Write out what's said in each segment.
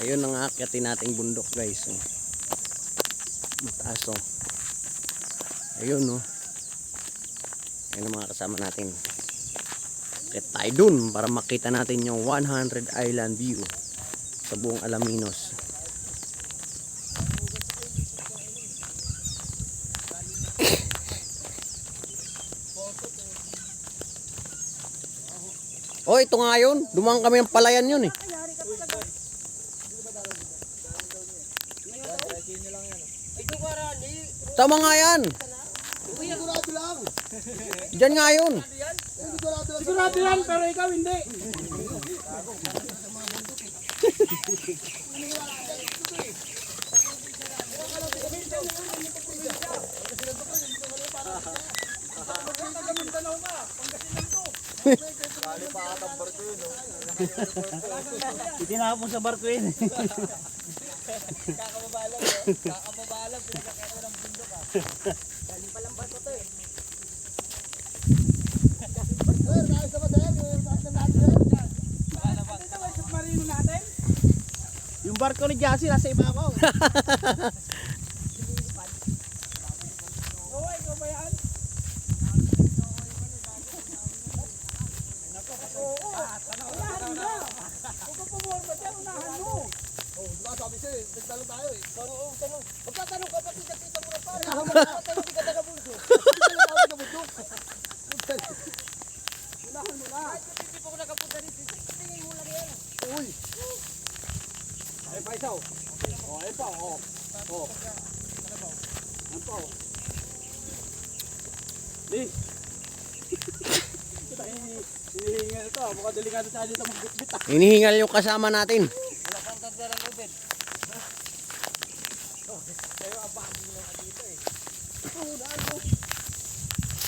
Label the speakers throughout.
Speaker 1: Ayun ang aakyatin nating bundok guys. Oh. Mataas oh. Ayun oh. Ayun ang mga kasama natin. Kaya tayo dun para makita natin yung 100 island view sa buong Alaminos. Oh, ito nga yun. Dumang kami ng palayan yun eh. Tama nga yan.
Speaker 2: Sigurado lang.
Speaker 1: Diyan nga yun.
Speaker 2: Sigurado lang.
Speaker 3: Pero ikaw hindi. Itinapon sa barko yun.
Speaker 2: Sir, ayos naman sir. Yung captain natin, sir.
Speaker 3: Marino natin. Yung barko ni Jassy nasa ibabaw. Oo, ikaw ba yan?
Speaker 2: Sabi sir, nagtanong tayo eh. Tanong, tanong. Magtatanong ka, pati nakita mo na pare. Magtatanong di ka taga bundo. Hindi ka taga. Unahan mo na. Hindi pa ko nakapunta dito. Tingin mo lang yan. Uy.
Speaker 3: Ay, pa isaw. Oh, ay pa, oh. Oh. Ano pa, oh. Di. Hinihingal ito, baka delikado tayo dito magbitbit ah.
Speaker 1: Hinihingal yung kasama natin.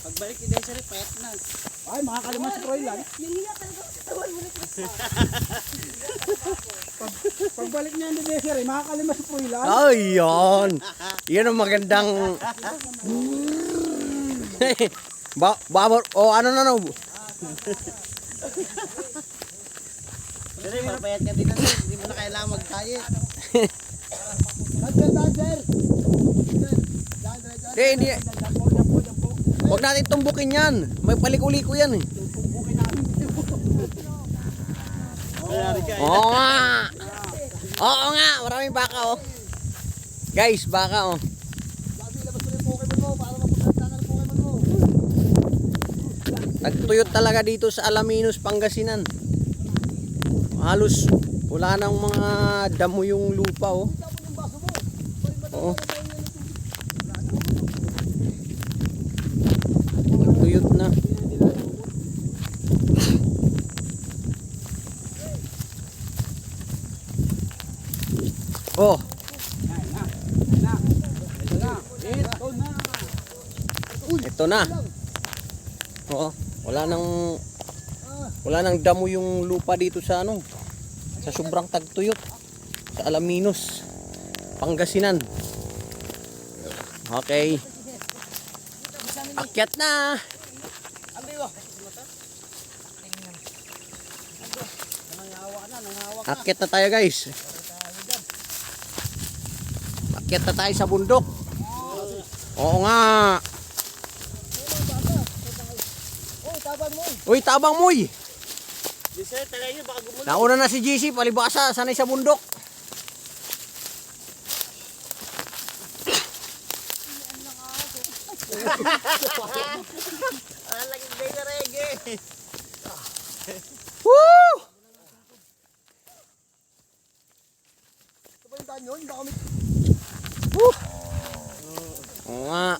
Speaker 3: Pagbalik ni Desiree, payat na. Ay, makakalima si Froilan. Pagbalik niya ni Desiree, makakalima si Froilan.
Speaker 1: Ayun. Yan ang magandang... ba babor o ano na no
Speaker 3: Pero mapayat ka din na hindi mo na kailangan magkayit.
Speaker 1: Hindi, hindi. Huwag natin tumbukin yan. May paliko-liko yan eh. Oo nga. Oo nga. Maraming baka oh. Guys, baka oh. Nagtuyot talaga dito sa Alaminos, Pangasinan. Halos wala nang mga damo yung lupa oh.
Speaker 2: Tapos yung baso mo.
Speaker 1: Oo. Nagtuyot na. Oh, ito na. Oo. Wala nang wala nang damo yung lupa dito sa ano sa sobrang tagtuyot sa Alaminos Pangasinan. Okay. Akyat na. Akyat na tayo guys. Akyat na tayo sa bundok. Oo nga. Uy tabang moy. Nauna na si GC palibasa sanay sa bundok
Speaker 3: lagi day na reggae.
Speaker 1: Woo!
Speaker 2: Yung daan yun? May
Speaker 1: Woo! Oo nga.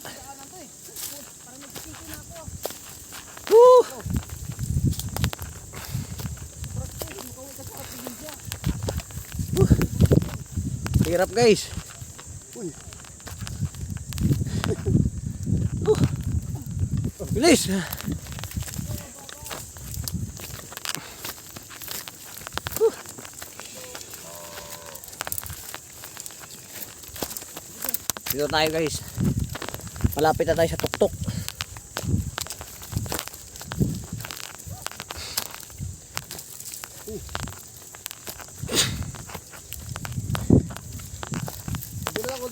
Speaker 1: Woo! Hirap guys.
Speaker 2: Uy.
Speaker 1: Bilis. Woo! Dito tayo guys. Malapit na tayo sa tuktok.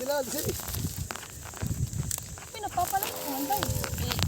Speaker 2: na, sige.
Speaker 4: Pinapapalag ko man tayo.
Speaker 5: Yan ang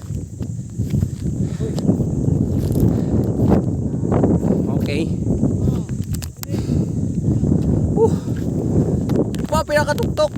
Speaker 1: Lupa, pinakatuktok.